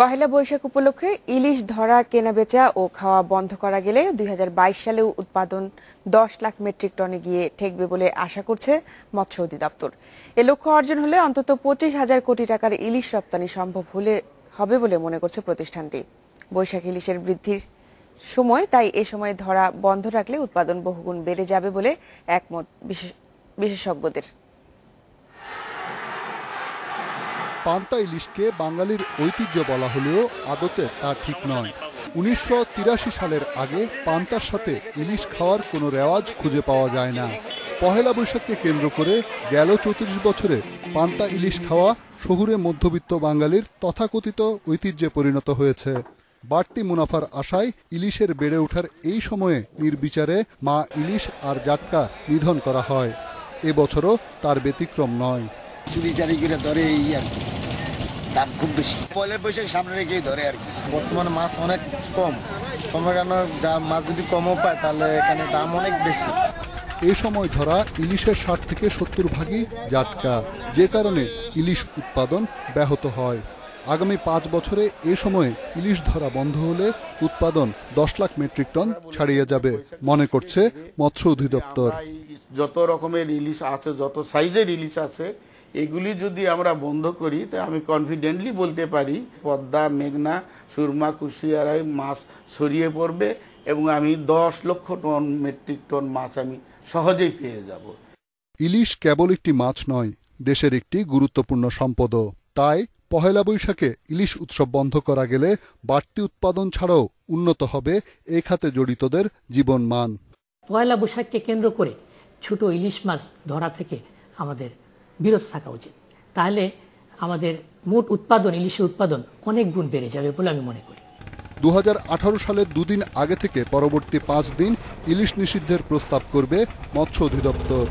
পহেলা বৈশাখ উপলক্ষে ইলিশ ধরা, কেনাবেচা ও খাওয়া বন্ধ করা গেলে দুই হাজার বাইশ সালেও উৎপাদন দশ লাখ মেট্রিক টনে গিয়ে ঠেকবে বলে আশা করছে মৎস্য অধিদপ্তর। এ লক্ষ্য অর্জন হলে অন্তত পঁচিশ হাজার কোটি টাকার ইলিশ রপ্তানি সম্ভব হলে, হবে বলে মনে করছে প্রতিষ্ঠানটি। বৈশাখ ইলিশের বৃদ্ধির সময়, তাই এ সময় ধরা বন্ধ রাখলে উৎপাদন বহুগুণ বেড়ে যাবে বলে একমত বিশেষ- বিশেষজ্ঞদের। পান্তা ইলিশকে বাঙালির ঐতিহ্য বলা হলেও আদতে তা ঠিক নয়। উনিশশো সালের আগে পান্তার সাথে ইলিশ খাওয়ার কোনো রেওয়াজ খুঁজে পাওয়া যায় না। পহেলা বৈশাখকে কেন্দ্র করে গেল চৌত্রিশ বছরে পান্তা ইলিশ খাওয়া শহুরে মধ্যবিত্ত বাঙালির তথাকথিত ঐতিহ্যে পরিণত হয়েছে। বাড়তি মুনাফার আশায় ইলিশের বেড়ে ওঠার এই সময়ে নির্বিচারে মা ইলিশ আর জাটকা নিধন করা হয়। এবছরও তার ব্যতিক্রম নয়। চুরি চারি করে ধরে এই আর কি। দাম খুব বেশি। পয়লা বৈশাখ সামনে রেখেই ধরে আর কি। বর্তমানে মাছ অনেক কম। কমের কারণে যা মাছ যদি কমও পায় তাহলে এখানে দাম অনেক বেশি। এই সময় ধরা ইলিশের ষাট থেকে সত্তর ভাগই জাটকা যে কারণে ইলিশ উৎপাদন ব্যাহত হয়। আগামী পাঁচ বছরে এ সময়ে ইলিশ ধরা বন্ধ হলে উৎপাদন দশ লাখ মেট্রিক টন ছাড়িয়ে যাবে মনে করছে মৎস্য অধিদপ্তর। যত রকমের ইলিশ আছে যত সাইজের ইলিশ আছে এগুলি যদি আমরা বন্ধ করি তা আমি কনফিডেন্টলি বলতে পারি পদ্মা মেঘনা সুরমা কুশিয়ারায় মাছ ছড়িয়ে পড়বে এবং আমি দশ লক্ষ টন মেট্রিক টন মাছ আমি সহজেই পেয়ে যাব। ইলিশ কেবল একটি মাছ নয় দেশের একটি গুরুত্বপূর্ণ সম্পদও। তাই পহেলা বৈশাখে ইলিশ উৎসব বন্ধ করা গেলে বাড়তি উৎপাদন ছাড়াও উন্নত হবে এ খাতে জড়িতদের জীবন মান পয়লা বৈশাখকে কেন্দ্র করে ছোট ইলিশ মাছ ধরা থেকে আমাদের বিরত থাকা উচিত। তাহলে আমাদের মোট উৎপাদন, ইলিশের উৎপাদন অনেক গুণ বেড়ে যাবে বলে আমি মনে করি। দু সালে দুদিন আগে থেকে পরবর্তী পাঁচ দিন ইলিশ নিষিদ্ধের প্রস্তাব করবে মৎস্য অধিদপ্তর।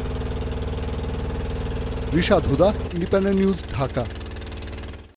ঋষা ধুদা ইন্ডিপেন্ডেন্ট নিউজ, ঢাকা।